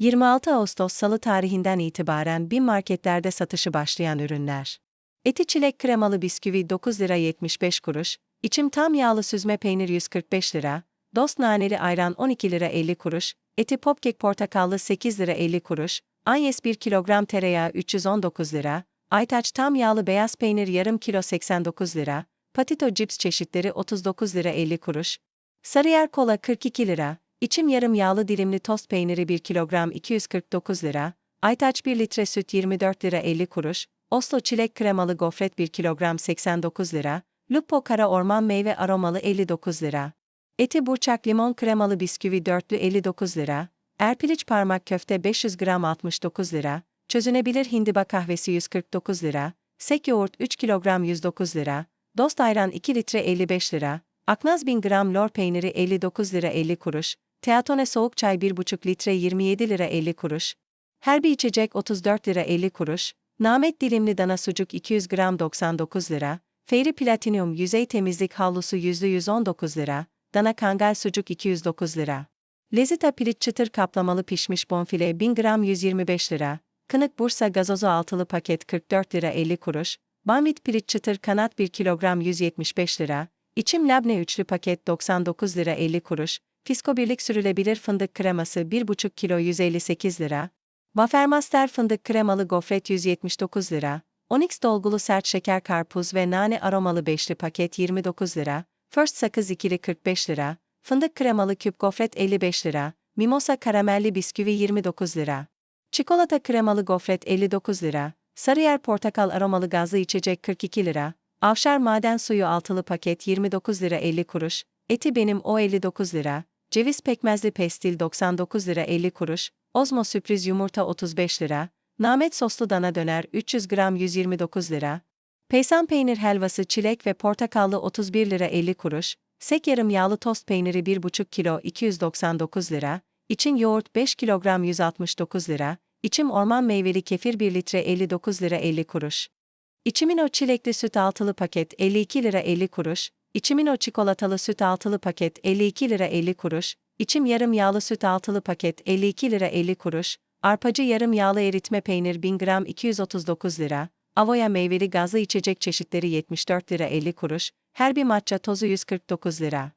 26 Ağustos Salı tarihinden itibaren bin marketlerde satışı başlayan ürünler. Eti çilek kremalı bisküvi 9 lira 75 kuruş, içim tam yağlı süzme peynir 145 lira, dost naneli ayran 12 lira 50 kuruş, eti popkek portakallı 8 lira 50 kuruş, Anyes 1 kilogram tereyağı 319 lira, Aytaç tam yağlı beyaz peynir yarım kilo 89 lira, Patito cips çeşitleri 39 lira 50 kuruş, Sarıyer kola 42 lira, içim yarım yağlı dilimli tost peyniri 1 kilogram 249 lira, Aytaç 1 litre süt 24 lira 50 kuruş, Oslo çilek kremalı gofret 1 kilogram 89 lira, Lupo kara orman meyve aromalı 59 lira. Eti burçak limon kremalı bisküvi dörtlü 59 lira, Erpiliç parmak köfte 500 gram 69 lira, çözünebilir hindiba kahvesi 149 lira, sek yoğurt 3 kilogram 109 lira, dost ayran 2 litre 55 lira, aknaz 1000 gram lor peyniri 59 lira 50 kuruş, teatone soğuk çay 1,5 litre 27 lira 50 kuruş, her bir içecek 34 lira 50 kuruş, Namet dilimli dana sucuk 200 gram 99 lira, Fairy Platinum yüzey temizlik havlusu %119 lira, dana kangal sucuk 209 lira. Lezita piliç çıtır kaplamalı pişmiş bonfile 1000 gram 125 lira, Kınık Bursa gazozu altılı paket 44 lira 50 kuruş, Banvit piliç çıtır kanat 1 kilogram 175 lira, İçim labne üçlü paket 99 lira 50 kuruş, Fisko birlik sürülebilir fındık kreması 1,5 kilo 158 lira, Wafermaster fındık kremalı gofret 179 lira, Onyx dolgulu sert şeker karpuz ve nane aromalı beşli paket 29 lira, First sakız ikili 45 lira, fındık kremalı küp gofret 55 lira, Mimosa karamelli bisküvi 29 lira. Çikolata kremalı gofret 59 lira, Sarıyer portakal aromalı gazlı içecek 42 lira, Avşar maden suyu altılı paket 29 lira 50 kuruş, eti benim o 59 lira, ceviz pekmezli pestil 99 lira 50 kuruş, Ozmo sürpriz yumurta 35 lira, Namet soslu dana döner 300 gram 129 lira, Peysan peynir helvası çilek ve portakallı 31 lira 50 kuruş, Sek yarım yağlı tost peyniri 1,5 kilo 299 lira, İçin yoğurt 5 kilogram 169 lira, İçim orman meyveli kefir 1 litre 59 lira 50 kuruş. İçimin o çilekli süt altılı paket 52 lira 50 kuruş, İçimin o çikolatalı süt altılı paket 52 lira 50 kuruş, İçim yarım yağlı süt altılı paket 52 lira 50 kuruş, Arpacı yarım yağlı eritme peynir 1000 gram 239 lira, Avoya meyveli gazlı içecek çeşitleri 74 lira 50 kuruş, her bir matcha tozu 149 lira.